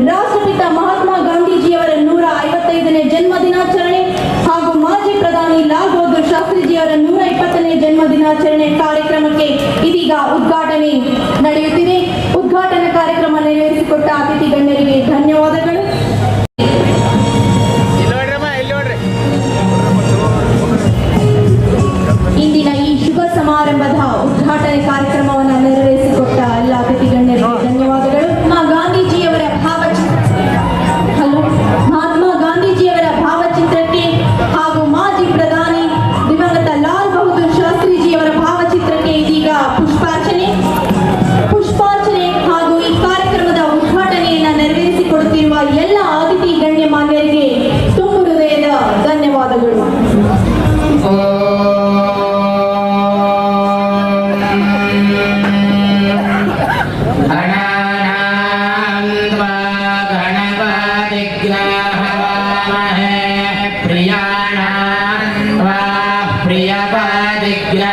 ರಾಷ್ಟ್ರಪಿತ ಮಹಾತ್ಮ ಗಾಂಧೀಜಿಯವರ ನೂರ ಐವತ್ತೈದನೇ ಜನ್ಮ ದಿನಾಚರಣೆ ಹಾಗೂ ಮಾಜಿ ಪ್ರಧಾನಿ ಲಾಲ್ ಬಹದ್ದೂರ್ ಶಾಸ್ತ್ರಿಜಿಯವರ ನೂರ ಇಪ್ಪತ್ತನೇ ಜನ್ಮ ದಿನಾಚರಣೆ ಕಾರ್ಯಕ್ರಮಕ್ಕೆ ಇದೀಗ ಉದ್ಘಾಟನೆ ನಡೆಯುತ್ತಿದೆ. ಉದ್ಘಾಟನಾ ಕಾರ್ಯಕ್ರಮ ನೆರವೇರಿಸಿಕೊಟ್ಟ ಅತಿಥಿ ಗಣ್ಯರಿಗೆ वा प्रियपादिग्रा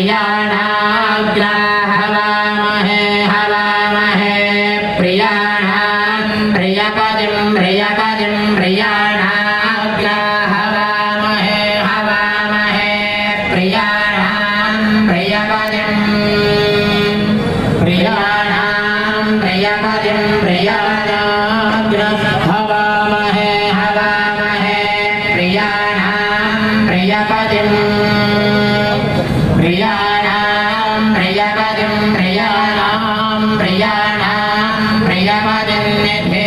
प्रियाणाग्राहरामहे हरामहे प्रियाणां प्रियपदिं प्रियपदिं प्रियाणाग्राहरामहे हवामहे प्रियाणां प्रियपदिम् me,